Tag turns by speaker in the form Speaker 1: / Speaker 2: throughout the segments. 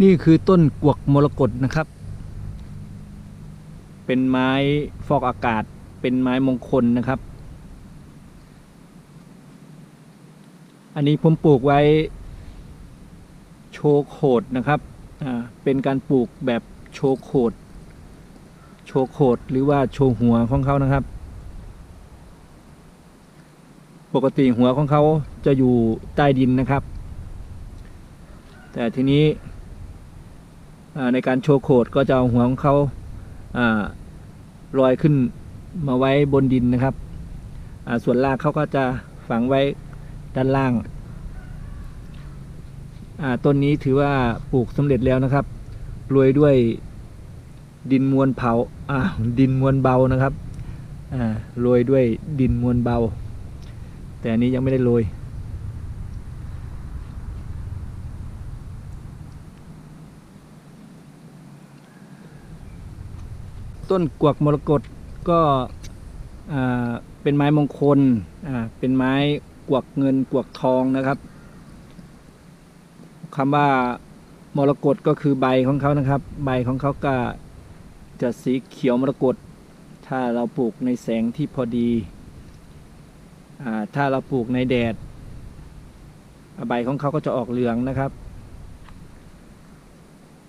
Speaker 1: นี่คือต้นกวกมรกตนะครับ เป็นไม้ฟอกอากาศ เป็นไม้มงคลนะครับ อันนี้ผมปลูกไว้โชโขดนะครับ อ่า เป็นการปลูกแบบโชโขด โชโขดหรือว่าโชหัวของเขานะครับ ปกติหัวของเขาจะอยู่ใต้ดินนะครับ แต่ทีนี้ ในการโชว์โขดก็จะเอาหัวของเขาลอยขึ้นมาไว้บนดินนะครับ ส่วนรากเขาก็จะฝังไว้ด้านล่างาต้นนี้ถือว่าปลูกสำเร็จแล้วนะครับโรยด้วยดินมวลเผาาดินมวลเบานะครับโรยด้วยดินมวลเบา แต่อันนี้ยังไม่ได้โรย ต้นกวกมรกตก็เป็นไม้มงคลเป็นไม้กวกเงินกวกทองนะครับคำว่ามรกตก็คือใบของเขานะครับ ใบของเขาก็จะสีเขียวมรกตถ้าเราปลูกในแสงที่พอดีอถ้าเราปลูกในแดด ใบของเขาก็จะออกเหลืองนะครับ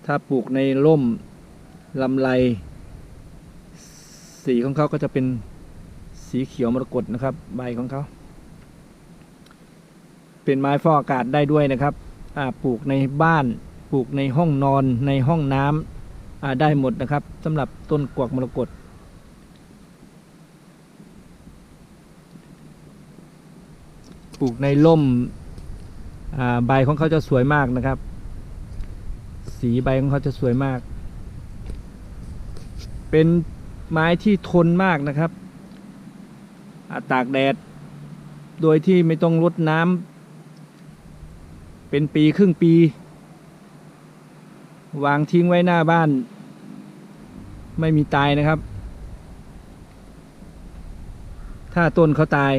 Speaker 1: ถ้าปลูกในร่มลำไร สีของเขาก็จะเป็นสีเขียวมรกตนะครับ ใบของเขา เป็นไม้ฟอกอากาศได้ด้วยนะครับปลูกในบ้านปลูกในห้องนอนในห้องน้ำได้หมดนะครับสำหรับต้นกวักมรกตปลูกในร่มใบของเขาจะสวยมากนะครับ สีใบของเขาจะสวยมาก เป็น ไม้ที่ทนมากนะครับอาตากแดด โดยที่ไม่ต้องรดน้ำเป็นปีครึ่งปี วางทิ้งไว้หน้าบ้าน ไม่มีตายนะครับ ถ้าต้นเขาตาย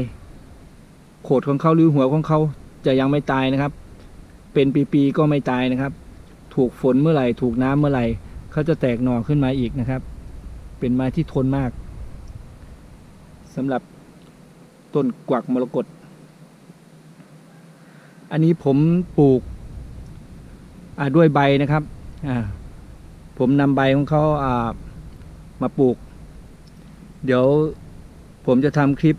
Speaker 1: โขดของเขาหรือหัวของเขาจะยังไม่ตายนะครับ เป็นปีๆก็ไม่ตายนะครับ ถูกฝนเมื่อไหร่ ถูกน้ำเมื่อไหร่เขาจะแตกหน่อขึ้นมาอีกนะครับ เป็นไม้ที่ทนมากสำหรับต้นกวักมรกตอันนี้ผมปลูกด้วยใบนะครับผมนำใบของเขาามาปลูก เดี๋ยวผมจะทำคลิป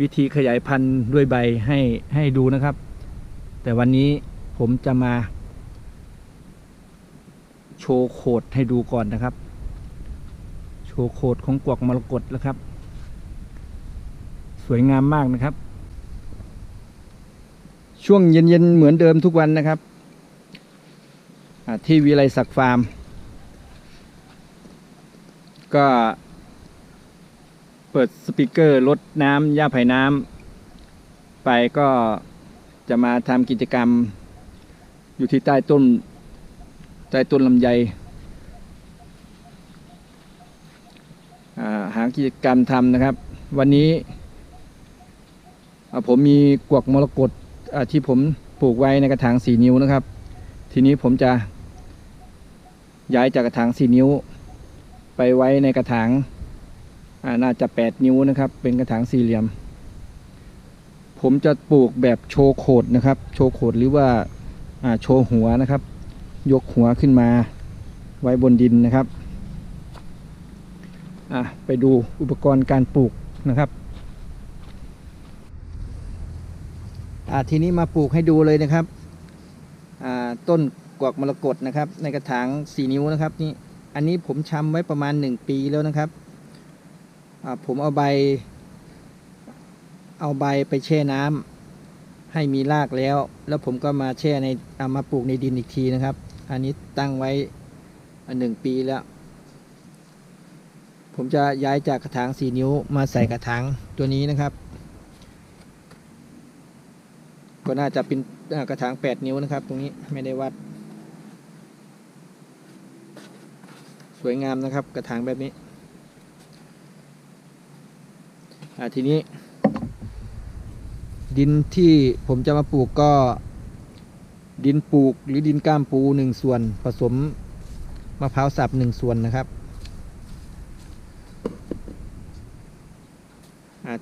Speaker 1: วิธีขยายพันธุ์ด้วยใบให้ให้ดูนะครับ แต่วันนี้ผมจะมา โชว์โขดให้ดูก่อนนะครับ ว์โขดของกวกมรกตแล้วครับ สวยงามมากนะครับ ช่วงเย็นๆเหมือนเดิมทุกวันนะครับ ที่วิไลศักฟาร์ม ก็เปิดสปีกเกอร์ลดน้ำย่าไผ่น้ำไปก็จะมาทำกิจกรรม อยู่ที่ใต้ต้นใต้ต้นลำไยอ่าหา กิจกรรมทำนะครับ วันนี้ผมมีกวกมรกตที่ผมปลูกไว้ในกระถางสี่นิ้วนะครับ ทีนี้ผมจะ ย้ายจากกระถางสี่นิ้ว ไปไว้ในกระถางน่าจะแปดนิ้วนะครับ เป็นกระถางสี่เหลี่ยม ผมจะปลูกแบบโชว์โขดนะครับ โชว์โขดหรือว่าอ่าโชว์หัวนะครับ ยกหัวขึ้นมาไว้บนดินนะครับ อะไปดูอุปกรณ์การปลูกนะครับอ่าทีนี้มาปลูกให้ดูเลยนะครับอ่าต้นกวักมรกตนะครับ ในกระถางสี่นิ้วนะครับนี่อันนี้ผมชำไว้ประมาณหนึ่งปีแล้วนะครับอ่าผมเอาใบ เอาใบไปแช่น้ำให้มีรากแล้ว แล้วผมก็มาแช่ในเอามาปลูกในดินอีกทีนะครับ อันนี้ตั้งไว้หนึ่งปีแล้ว ผมจะย้ายจากกระถางสี่นิ้วมาใส่กระถางตัวนี้นะครับ ก็น่าจะเป็นกระถางแปดนิ้วนะครับ ตรงนี้ไม่ได้วัด สวยงามนะครับ กระถางแบบนี้อาทีนี้ ดินที่ผมจะมาปลูกก็ดินปลูกหรือดินก้ามปูหนึ่งส่วน ผสมมะพร้าวสับหนึ่งส่วนนะครับอ่า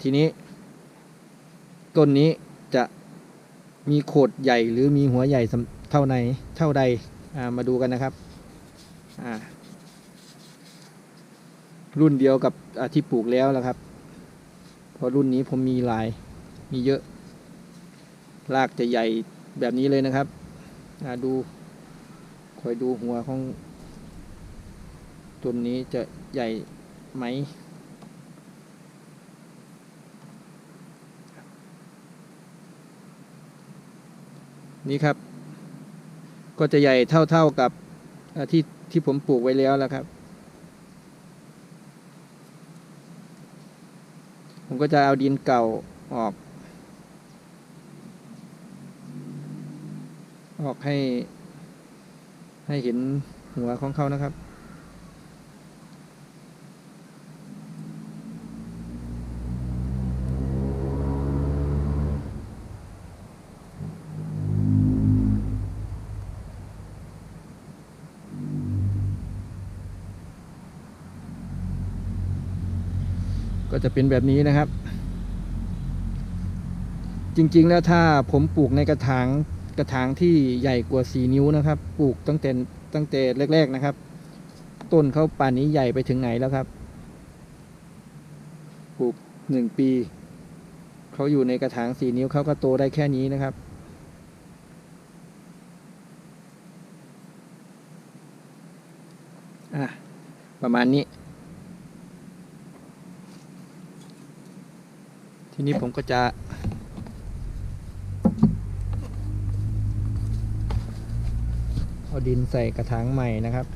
Speaker 1: ทีนี้ ต้นนี้จะมีโขดใหญ่หรือมีหัวใหญ่เท่าไหนเท่าใดามาดูกันนะครับรุ่นเดียวกับที่ปลูกแล้วแล้วครับ เพราะรุ่นนี้ผมมีหลายมีเยอะ รากจะใหญ่แบบนี้เลยนะครับดูคอยดูหัวของต้นนี้จะใหญ่ไหม นี่ครับ ก็จะใหญ่เท่าๆกับที่ที่ผมปลูกไว้แล้วแล้วครับ ผมก็จะเอาดินเก่าออก ออกให้ให้เห็นหัวของเขานะครับ จะเป็นแบบนี้นะครับ จริงๆแล้วถ้าผมปลูกในกระถางกระถางที่ใหญ่กว่า 4 นิ้วนะครับ ปลูกตั้งแต่ตั้งแต่แรก ๆนะครับ ต้นเขาป่านนี้ใหญ่ไปถึงไหนแล้วครับ ปลูกหนึ่งปีเขาอยู่ในกระถาง 4 นิ้วเขาก็โตได้แค่นี้นะครับอะประมาณนี้ ที นี้ผมก็จะ เอาดินใส่กระถางใหม่นะครับ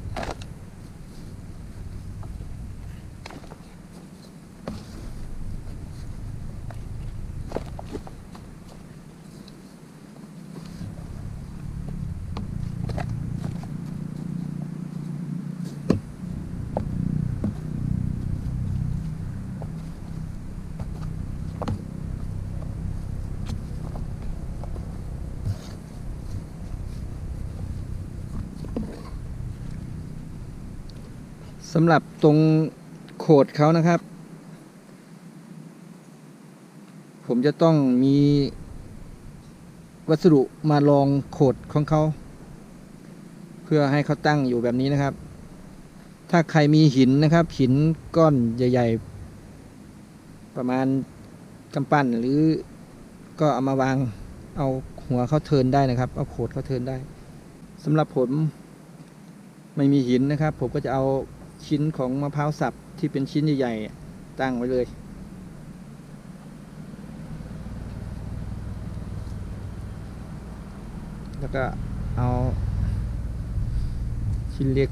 Speaker 1: สำหรับตรงโขดเขานะครับ ผมจะต้องมีวัสดุมารองโขดของเขา เพื่อให้เขาตั้งอยู่แบบนี้นะครับ ถ้าใครมีหินนะครับ หินก้อนใหญ่ ๆ ประมาณกำปั้นหรือก็เอามาวางเอาหัวเขาเทินได้นะครับ เอาโขดเขาเทินได้สำหรับผมไม่มีหินนะครับ ผมก็จะเอา ชิ้นของมะพร้าวสับที่เป็นชิ้นใหญ่ๆตั้งไว้เลย แล้วก็เอาชิ้นเล็ก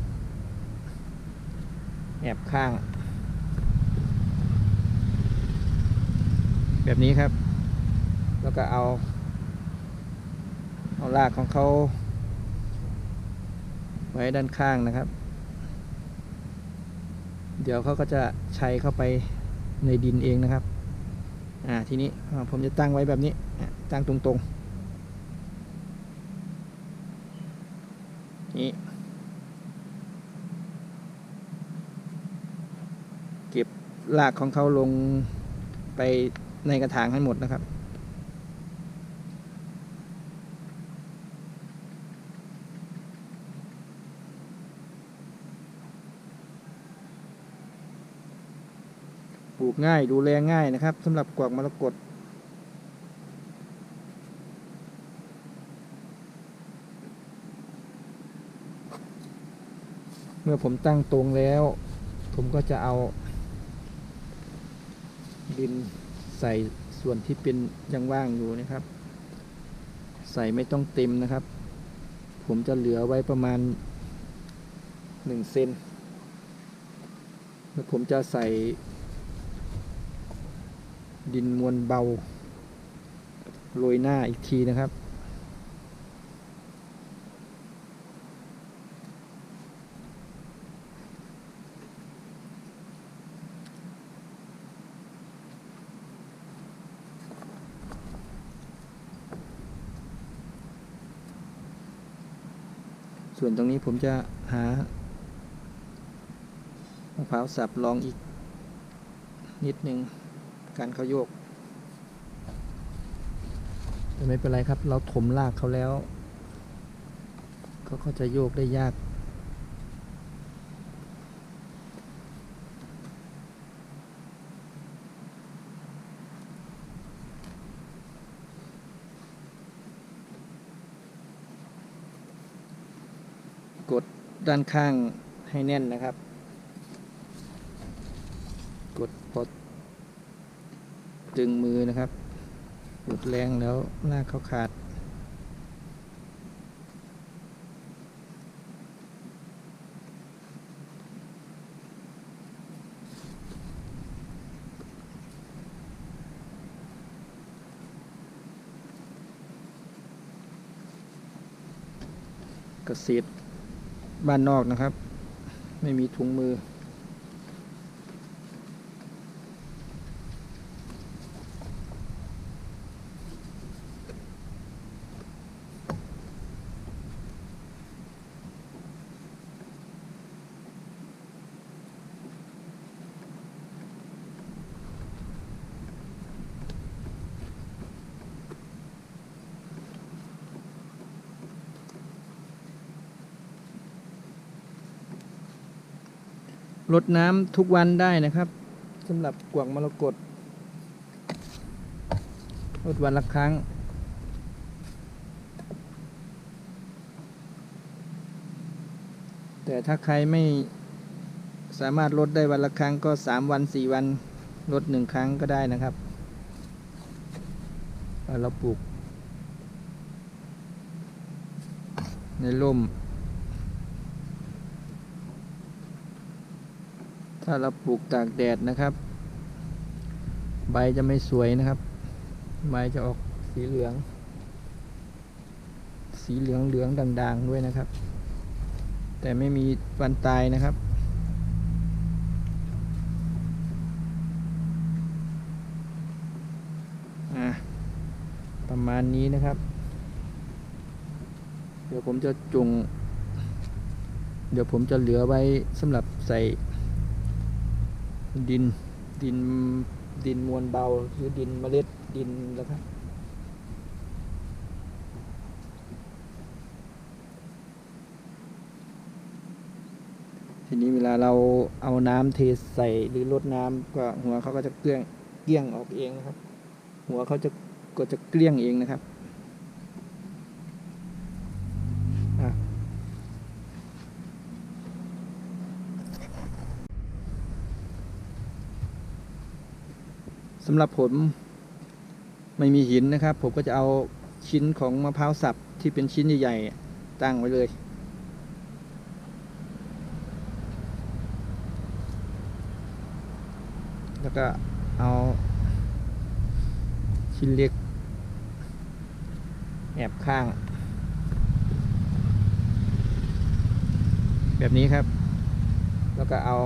Speaker 1: แอบข้าง แบบนี้ครับ แล้วก็เอา เอารากของเขาไว้ด้านข้างนะครับ เดี๋ยวเขาก็จะใช้เข้าไปในดินเองนะครับ อ่าทีนี้ผมจะตั้งไว้แบบนี้ ตั้งตรงๆ นี่เก็บรากของเขาลงไปในกระถางให้หมดนะครับ ปลูก ง่ายดูแลง่ายนะครับสำหรับกวากมรกตเมื่อผมตั้งตรงแล้ว ผมก็จะเอาดินใส่ส่วนที่เป็นยังว่างอยู่นะครับ ใส่ไม่ต้องเต็มนะครับ ผมจะเหลือไว้ประมาณหนึ่งเซนแล้วผมจะใส่ ดินมวลเบา โรยหน้าอีกทีนะครับ ส่วนตรงนี้ผมจะหามะพร้าวสับลองอีกนิดนึง การเขาโยก แต่ไม่เป็นไรครับ เราถมรากเขาแล้วเขาก็จะโยกได้ยากกดด้านข้างให้แน่นนะครับ กดพอ ดึงมือนะครับกดแรงแล้วลาเขาขาดเกษตรบ้านนอกนะครับ ไม่มีถุงมือ รดน้ำทุกวันได้นะครับสำหรับกวางมรกตรดวันละครั้ง แต่ถ้าใครไม่สามารถลดได้วันละครั้งก็สามวันสี่วันลดหนึ่งครั้งก็ได้นะครับ เราปลูก ในร่ม ถ้าเราปลูกตากแดดนะครับ ใบจะไม่สวยนะครับ ใบจะออกสีเหลือง สีเหลืองเหลืองด่างๆด้วยนะครับ แต่ไม่มีวันตายนะครับอะประมาณนี้นะครับ เดี๋ยวผมจะจุง เดี๋ยวผมจะเหลือไว้สำหรับใส่ ดินดินดินมวลเบาหรือดินเมล็ดดินแล้วครับทีนี้เวลาเราเอาน้ำเทใส่หรือลดน้ำก็หัวเขาก็จะเกลี้ยงเกลี้ยงออกเองนะครับ หัวเขาจะก็จะเกลี้ยงเองนะครับอะ สำหรับผมไม่มีหินนะครับ ผมก็จะเอาชิ้นของมะพร้าวสับที่เป็นชิ้นใหญ่ๆตั้งไว้เลย แล้วก็เอาชิ้นเล็กแอบข้าง แบบนี้ครับ แล้วก็เอา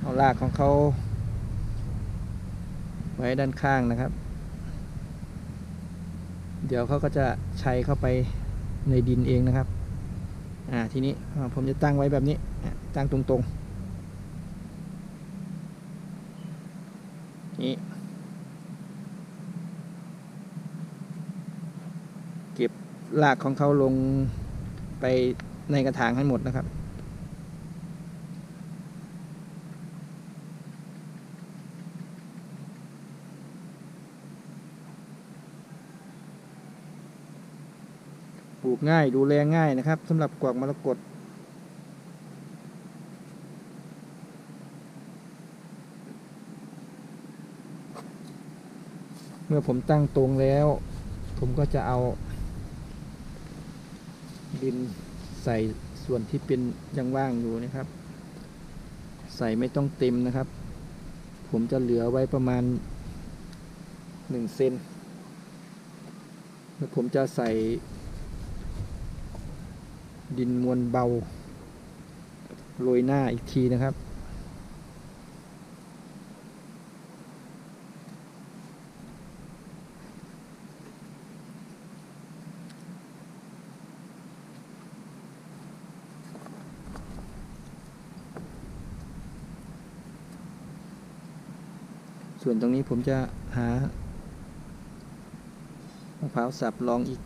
Speaker 1: เอารากของเขา ไว้ด้านข้างนะครับ เดี๋ยวเขาก็จะชัยเข้าไปในดินเองนะครับ อ่าทีนี้ผมจะตั้งไว้แบบนี้ ตั้งตรงๆ นี่ เก็บรากของเขาลงไปในกระถางให้หมดนะครับ ลูกง่ายดูแลง่ายนะครับสำหรับกวางมรกตเมื่อผมตั้งตรงแล้ว ผมก็จะเอา ดินใส่ส่วนที่เป็นยังว่างอยู่นะครับ ใส่ไม่ต้องเต็มนะครับ ผมจะเหลือไว้ประมาณหนึ่งเซนแล้วผมจะใส่ ดินมวลเบาโรยหน้าอีกทีนะครับ ส่วนตรงนี้ผมจะหามะพร้าวสับลองอีก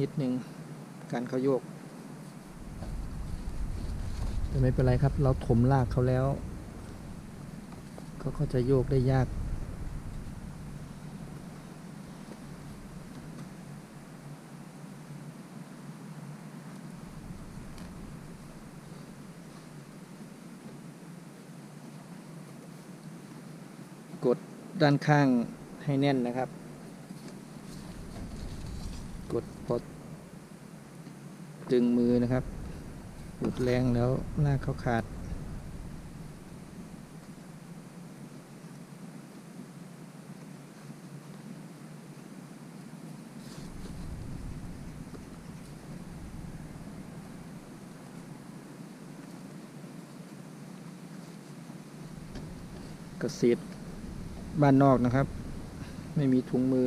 Speaker 1: นิดหนึ่ง การเขาโยก แต่ไม่เป็นไรครับ เราถมลากเขาแล้วเขาก็จะโยกได้ยากกดด้านข้างให้แน่นนะครับ กดพอ ดึงมือนะครับกดแรงแล้วลากเขาขาดเกษตรบ้านนอกนะครับ ไม่มีถุงมือ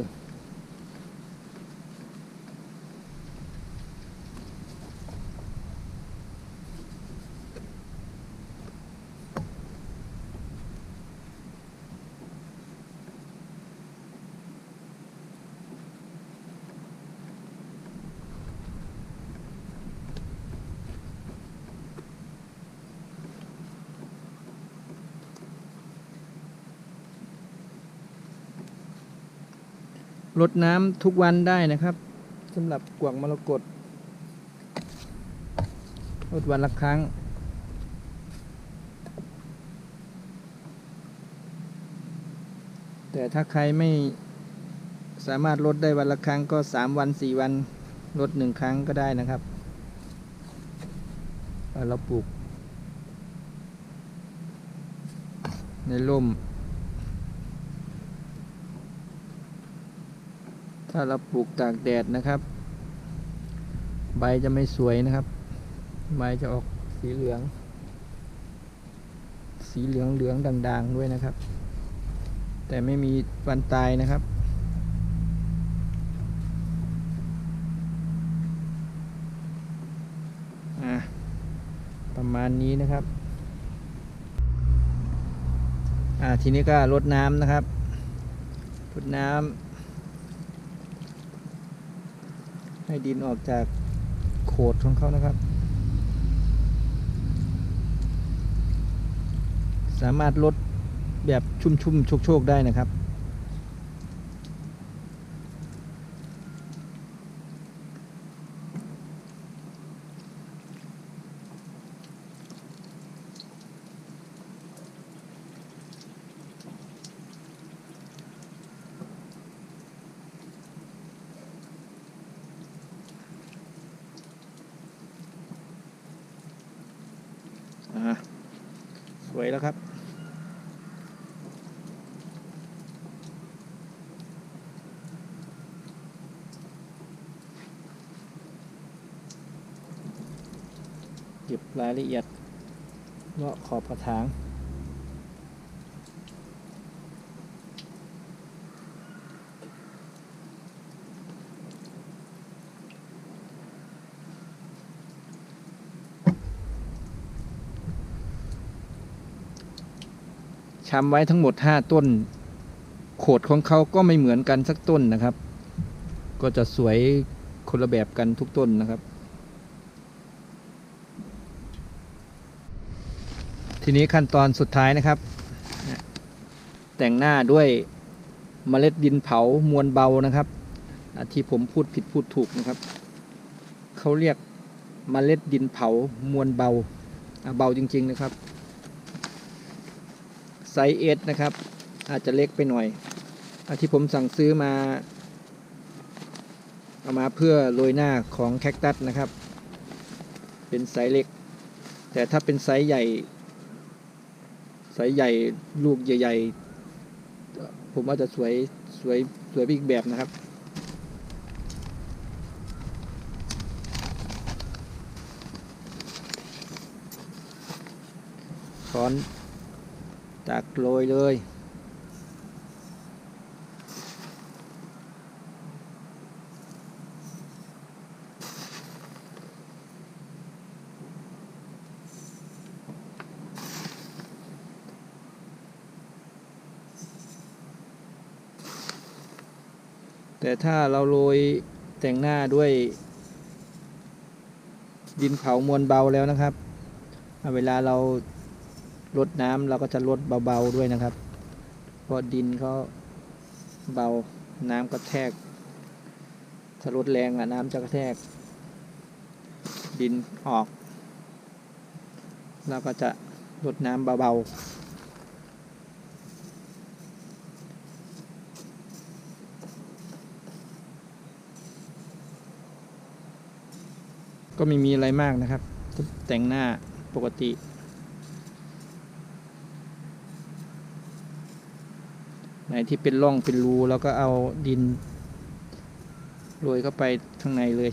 Speaker 1: รดน้ำทุกวันได้นะครับสำหรับกวางมรกตรดวันละครั้ง แต่ถ้าใครไม่สามารถลดได้วันละครั้งก็สามวันสี่วันลดหนึ่งครั้งก็ได้นะครับเอ่อเราปลูก ในร่ม ถ้าเราปลูกตากแดดนะครับ ใบจะไม่สวยนะครับ ใบจะออกสีเหลือง สีเหลืองเหลืองด่าง ๆ ด้วยนะครับ แต่ไม่มีวันตายนะครับประมาณนี้นะครับ อ่าทีนี้ก็รดน้ำนะครับรดน้ำ ให้ดินออกจากโขดของเขานะครับ สามารถลดแบบชุ่มๆโชกๆได้นะครับ อ่า สวยแล้วครับ เก็บรายละเอียดเลาะขอบกระถาง ชำไว้ทั้งหมด 5 ต้น โขดของเขาก็ไม่เหมือนกันสักต้นนะครับ ก็จะสวยคนละแบบกันทุกต้นนะครับ ทีนี้ขั้นตอนสุดท้ายนะครับ แต่งหน้าด้วยเมล็ดดินเผามวลเบานะครับที่ผมพูดผิดพูดถูกนะครับ เขาเรียกเมล็ดดินเผามวลเบาเบาจริง ๆ นะครับ ไซส์เอสนะครับ อาจจะเล็กไปหน่อยอที่ผมสั่งซื้อมา เอามาเพื่อโรยหน้าของแคคตัสนะครับ เป็นไซส์เล็ก แต่ถ้าเป็นไซส์ใหญ่ ไซส์ใหญ่ลูกใหญ่ๆ ผมว่าจะสวยสวยสวยอีกแบบนะครับช้อน ตักโรยเลย แต่ถ้าเราโรยแต่งหน้าด้วย ดินเผามวลเบาแล้วนะครับ เวลาเรา ลดน้ำเราก็จะลดเบาๆด้วยนะครับ เพราะดินเขาเบาน้ำกระแทก ถ้าลดแรงอะน้ำจะกระแทก ดินออกเราก็จะลดน้ำเบาๆก็ไม่มีอะไรมากนะครับ แต่งหน้าปกติ ไห นที่เป็นร่องเป็นรูแล้วก็เอาดินโรยเข้าไปข้างในเลย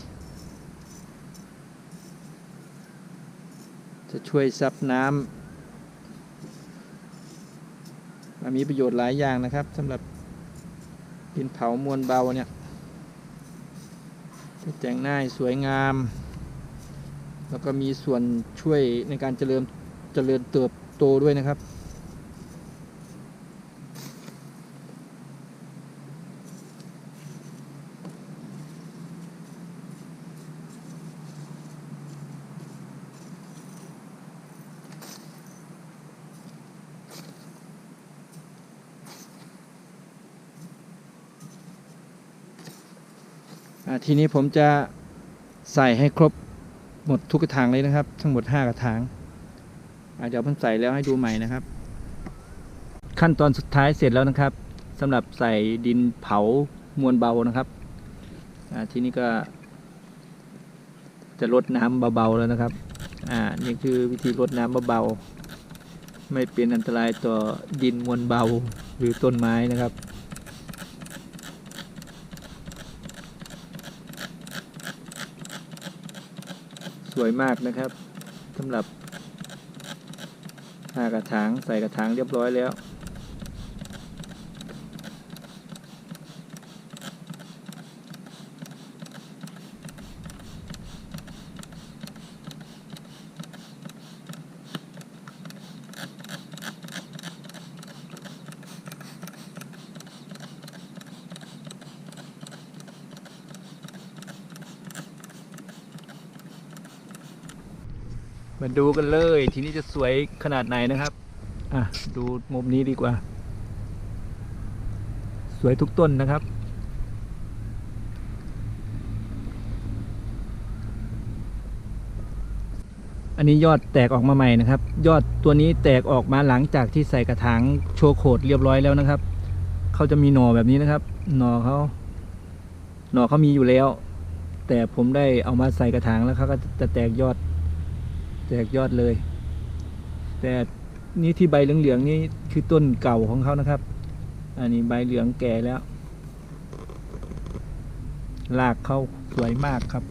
Speaker 1: จะช่วยซับน้ำมันมีประโยชน์หลายอย่างนะครับสำหรับดินเผามวลเบาเนี่ยจะแต่งหน้าสวยงาม แล้วก็มีส่วนช่วยในการเจริญเจริญเติบโตด้วยนะครับ ทีนี้ผมจะใส่ให้ครบหมดทุกกระถางเลยนะครับ ทั้งหมด 5 กระถางอาเดี๋ยวผมใส่แล้วให้ดูใหม่นะครับ ขั้นตอนสุดท้ายเสร็จแล้วนะครับสำหรับใส่ดินเผามวลเบานะครับทีนี้ก็จะลดน้ำเบาๆแล้วนะครับ อ่า นี่คือวิธีลดน้ำเบาๆ ไม่เป็นอันตรายต่อดินมวลเบาหรือต้นไม้นะครับ สวยมากนะครับสำหรับหากระถางใส่กระถางเรียบร้อยแล้ว มาดูกันเลย ทีนี้จะสวยขนาดไหนนะครับ อะ ดูมุมนี้ดีกว่า สวยทุกต้นนะครับอันนี้ยอดแตกออกมาใหม่นะครับ ยอดตัวนี้แตกออกมาหลังจากที่ใส่กระถางโชว์โขดเรียบร้อยแล้วนะครับ เขาจะมีหน่อแบบนี้นะครับ หน่อเขาหน่อเขามีอยู่แล้ว แต่ผมได้เอามาใส่กระถางแล้วเขาก็จะแตกยอด แตกยอดเลย แต่นี่ที่ใบเหลืองๆนี่คือต้นเก่าของเขานะครับ อันนี้ใบเหลืองแก่แล้วรากเขาสวยมากครับ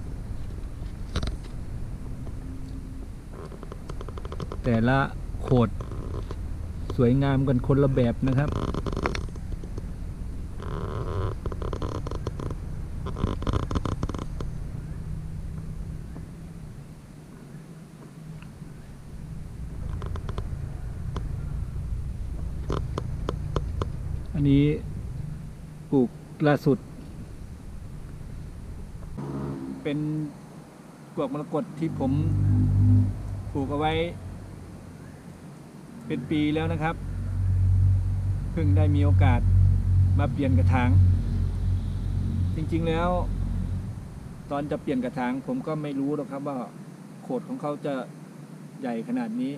Speaker 1: แต่ละโขดสวยงามกันคนละแบบนะครับ อันนี้ป ล่าสุด เป็นกวกมรกตที่ผมปลูกเอาไว้ เป็นปีแล้วนะครับ เพิ่งได้มีโอกาสมาเปลี่ยนกระถาง จริงๆแล้ว ตอนจะเปลี่ยนกระถาง ผมก็ไม่รู้หรอกครับว่าโขดของเขาจะใหญ่ขนาดนี้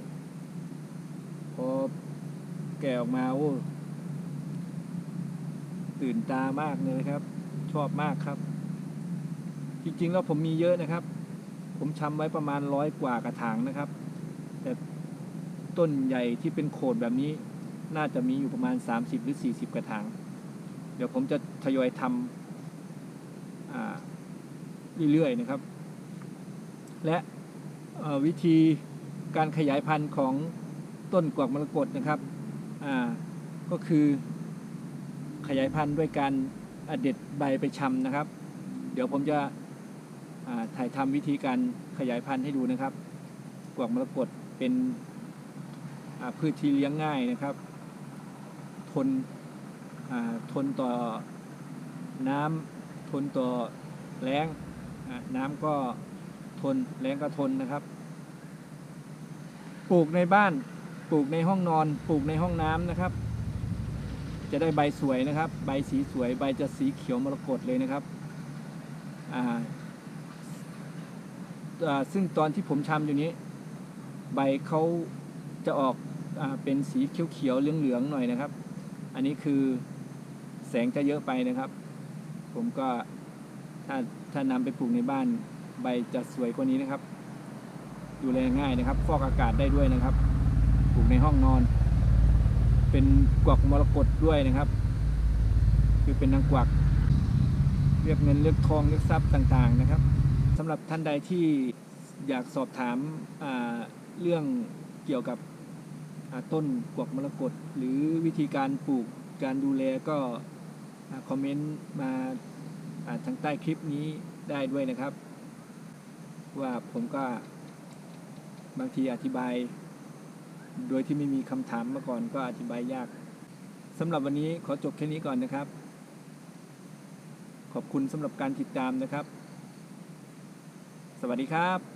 Speaker 1: พอแก่ออกมาโอ้ ตื่นตามากเลยครับ ชอบมากครับ จริงๆแล้วผมมีเยอะนะครับ ผมชำไว้ประมาณร้อยกว่ากระถางนะครับ แต่ต้นใหญ่ที่เป็นโขดแบบนี้ น่าจะมีอยู่ประมาณ 30 หรือ 40 กระถาง เดี๋ยวผมจะทยอยทำอ่าเรื่อยๆนะครับ และวิธีการขยายพันธุ์ของต้นกวักมรกตนะครับ ก็คือ ขยายพันธุ์ด้วยการอเด็ดใบไปชำนะครับ เดี๋ยวผมจะถ่ายทำวิธีการขยายพันธุ์ให้ดูนะครับ กวักมรกตเป็นพืชที่เลี้ยงง่ายนะครับ ทนทนต่อน้นต่อแรงน้ำก็ทนแรงก็ทนนะครับ ปลูกในบ้านปลูกในห้องนอน ปลูกในห้องน้ำนะครับ จะได้ใบสวยนะครับ ใบสีสวยใบจะสีเขียวมรกตเลยนะครับอ่าซึ่งตอนที่ผมทำอยู่นี้ ใบเขาจะออกอเป็นสีเขียวๆเหลืองๆหน่อยนะครับ อันนี้คือแสงจะเยอะไปนะครับ ผมก็ถ้าถ้านำไปปลูกในบ้านใบจะสวยกว่านี้นะครับ ดูแลง่ายนะครับ ฟอกอากาศได้ด้วยนะครับ ปลูกในห้องนอน เป็นกวักมรกตด้วยนะครับ คือเป็นนางกวัก เรียกเงินเรียกทองเรียกทรัพย์ต่างๆนะครับสำหรับท่านใดที่อยากสอบถามาเรื่องเกี่ยวกับต้นกวักมรกตหรือวิธีการปลูกการดูแลก็คอมเมนต์มาาทางใต้คลิปนี้ได้ด้วยนะครับ ว่าผมก็บางทีอธิบาย โดยที่ไม่มีคำถามมาก่อนก็อธิบายยากสำหรับวันนี้ขอจบแค่นี้ก่อนนะครับ ขอบคุณสำหรับการติดตามนะครับ สวัสดีครับ